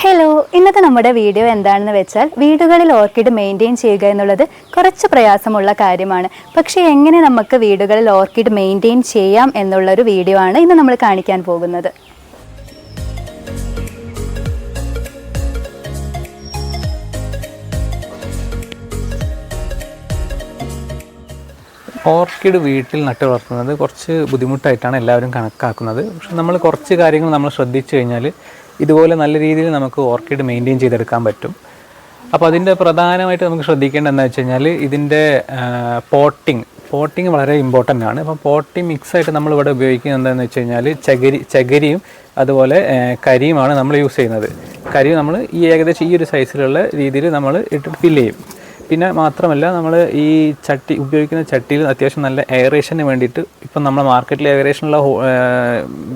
Hello ഇന്നത്തെ നമ്മുടെ video എന്താണെന്ന് വെച്ചാൽ വീടുകളിൽ ഓർക്കിഡ് മെയിന്റെയിൻ ചെയ്യുക എന്നുള്ളത് കുറച്ച് പ്രയാസമുള്ള കാര്യമാണ്. പക്ഷേ എങ്ങനെ നമുക്ക് വീടുകളിൽ ഓർക്കിഡ് മെയിന്റെയിൻ ചെയ്യാം എന്നുള്ളൊരു വീഡിയോ ആണ് ഇന്ന് നമ്മൾ കാണിക്കാൻ പോകുന്നത്. ഓർക്കിഡ് വീട്ടിൽ നട്ട് വളർത്തുന്നത് കുറച്ച് ബുദ്ധിമുട്ടായിട്ടാണ് എല്ലാവരും കണക്കാക്കുന്നത്. പക്ഷെ നമ്മൾ കുറച്ച് കാര്യങ്ങൾ നമ്മൾ ശ്രദ്ധിച്ചു കഴിഞ്ഞാൽ ഇതുപോലെ നല്ല രീതിയിൽ നമുക്ക് ഓർക്കിഡ് മെയിന്റെയിൻ ചെയ്തെടുക്കാൻ പറ്റും. അപ്പോൾ അതിന്റെ പ്രധാനമായിട്ട് നമുക്ക് ശ്രദ്ധിക്കേണ്ടത് എന്താ വെച്ച് കഴിഞ്ഞാൽ ഇതിന്റെ പോട്ടിങ് പോട്ടിങ് വളരെ ഇമ്പോർട്ടന്റ് ആണ്. അപ്പോൾ പോട്ടിങ് മിക്സ് ആയിട്ട് നമ്മൾ ഇവിടെ ഉപയോഗിക്കുന്നത് എന്താണെന്ന് വെച്ച് കഴിഞ്ഞാൽ ചകിരി ചകരിയും അതുപോലെ കരിയുമാണ് നമ്മൾ യൂസ് ചെയ്യുന്നത്. കരി നമ്മൾ ഈ ഏകദേശം ഈ ഒരു സൈസിലുള്ള രീതിയിൽ നമ്മൾ ഇട്ട് ഫില്ല് ചെയ്യും. പിന്നെ മാത്രമല്ല നമ്മൾ ഈ ചട്ടി ഉപയോഗിക്കുന്ന ചട്ടിയിൽ അത്യാവശ്യം നല്ല എയറേഷന് വേണ്ടിയിട്ട് ഇപ്പം നമ്മൾ മാർക്കറ്റിൽ എയറേഷനുള്ള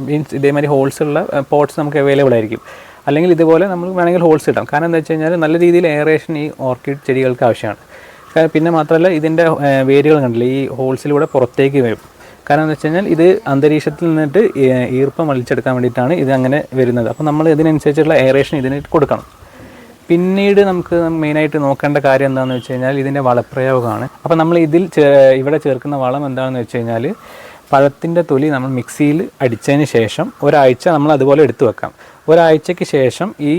മീൻസ് ഇതേമാതിരി ഹോൾസ് ഉള്ള പോട്ട്സ് നമുക്ക് അവൈലബിൾ ആയിരിക്കും. അല്ലെങ്കിൽ ഇതുപോലെ നമ്മൾ വേണമെങ്കിൽ ഹോൾസ് ഇടാം. കാരണം എന്താ വെച്ച് കഴിഞ്ഞാൽ നല്ല രീതിയിൽ എയറേഷൻ ഈ ഓർക്കിഡ് ചെടികൾക്ക് ആവശ്യമാണ്. പിന്നെ മാത്രമല്ല ഇതിന്റെ വേരുകൾ കണ്ടില്ല? ഈ ഹോൾസിലൂടെ പുറത്തേക്ക് വരും. കാരണം എന്താ വെച്ച് കഴിഞ്ഞാൽ ഇത് അന്തരീക്ഷത്തിൽ നിന്നിട്ട് ഈർപ്പം വലിച്ചെടുക്കാൻ വേണ്ടിയിട്ടാണ് ഇത് അങ്ങനെ വരുന്നത്. അപ്പോൾ നമ്മൾ ഇതിനനുസരിച്ചുള്ള എയറേഷൻ ഇതിന് കൊടുക്കണം. പിന്നീട് നമുക്ക് മെയിനായിട്ട് നോക്കേണ്ട കാര്യം എന്താണെന്ന് വെച്ച് കഴിഞ്ഞാൽ ഇതിന്റെ വളപ്രയോഗമാണ്. അപ്പോൾ നമ്മൾ ഇതിൽ ഇവിടെ ചേർക്കുന്ന വളം എന്താണെന്ന് വെച്ച് കഴിഞ്ഞാൽ പഴത്തിന്റെ തൊലി നമ്മൾ മിക്സിയിൽ അടിച്ചതിന് ശേഷം ഒരാഴ്ച നമ്മൾ അതുപോലെ എടുത്തു വെക്കാം. ഒരാഴ്ചയ്ക്ക് ശേഷം ഈ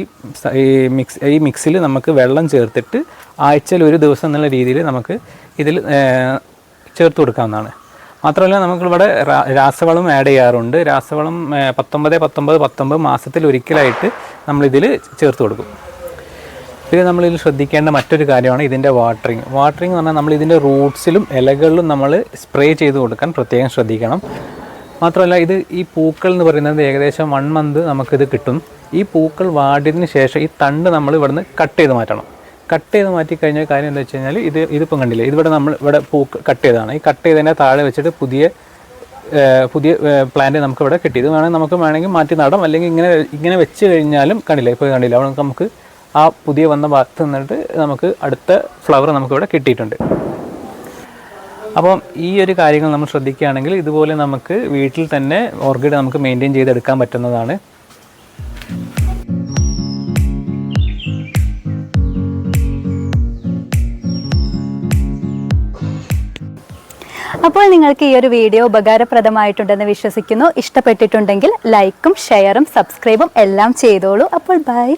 ഈ മിക്സ് ഈ മിക്സിൽ നമുക്ക് വെള്ളം ചേർത്തിട്ട് ആഴ്ചയിൽ ഒരു ദിവസം എന്നുള്ള രീതിയിൽ നമുക്ക് ഇതിൽ ചേർത്ത് കൊടുക്കാവുന്നതാണ്. മാത്രമല്ല നമുക്കിവിടെ രാസവളം ആഡ് ചെയ്യാറുണ്ട്. രാസവളം പത്തൊമ്പത് പത്തൊമ്പത് പത്തൊമ്പത് മാസത്തിൽ ഒരിക്കലായിട്ട് നമ്മളിതിൽ ചേർത്ത് കൊടുക്കും. പിന്നെ നമ്മളിതിൽ ശ്രദ്ധിക്കേണ്ട മറ്റൊരു കാര്യമാണ് ഇതിന്റെ വാട്ടറിങ് വാട്ടറിങ് പറഞ്ഞാൽ നമ്മൾ ഇതിന്റെ റൂട്ട്സിലും ഇലകളിലും നമ്മൾ സ്പ്രേ ചെയ്ത് കൊടുക്കാൻ പ്രത്യേകം ശ്രദ്ധിക്കണം. മാത്രമല്ല ഇത് ഈ പൂക്കൾ എന്ന് പറയുന്നത് ഏകദേശം വൺ മന്ത് നമുക്കിത് കിട്ടും. ഈ പൂക്കൾ വാടിയതിന് ശേഷം ഈ തണ്ട് നമ്മൾ ഇവിടുന്ന് കട്ട് ചെയ്ത് മാറ്റണം. കട്ട് ചെയ്ത് മാറ്റി കഴിഞ്ഞ കാര്യം എന്താ വെച്ച് കഴിഞ്ഞാൽ ഇത് ഇതിപ്പം കണ്ടില്ലേ ഇതിവിടെ നമ്മൾ ഇവിടെ പൂക്ക് കട്ട് ചെയ്തതാണ്. ഈ കട്ട് ചെയ്തതിന്റെ താഴെ വെച്ചിട്ട് പുതിയ പുതിയ പ്ലാന്റ് നമുക്ക് ഇവിടെ കിട്ടി. ഇത് വേണമെങ്കിൽ നമുക്ക് വേണമെങ്കിൽ മാറ്റി നടാം. അല്ലെങ്കിൽ ഇങ്ങനെ ഇങ്ങനെ വെച്ച് കഴിഞ്ഞാലും കണ്ടില്ല ഇപ്പോൾ കണ്ടില്ല അവിടെ നമുക്ക് ആ പുതിയ വന്ന ഭാഗത്ത് നിന്നിട്ട് നമുക്ക് അടുത്ത ഫ്ലവർ നമുക്കിവിടെ കിട്ടിയിട്ടുണ്ട്. അപ്പം ഈ ഒരു കാര്യങ്ങൾ നമ്മൾ ശ്രദ്ധിക്കുകയാണെങ്കിൽ ഇതുപോലെ നമുക്ക് വീട്ടിൽ തന്നെ ഓർക്കിഡ് നമുക്ക് മെയിന്റെയിൻ ചെയ്തെടുക്കാൻ പറ്റുന്നതാണ്. അപ്പോൾ നിങ്ങൾക്ക് ഈ ഒരു വീഡിയോ ഉപകാരപ്രദമായിട്ടുണ്ടെന്ന് വിശ്വസിക്കുന്നു. ഇഷ്ടപ്പെട്ടിട്ടുണ്ടെങ്കിൽ ലൈക്കും ഷെയറും സബ്സ്ക്രൈബും എല്ലാം ചെയ്തോളൂ. അപ്പോൾ ബൈ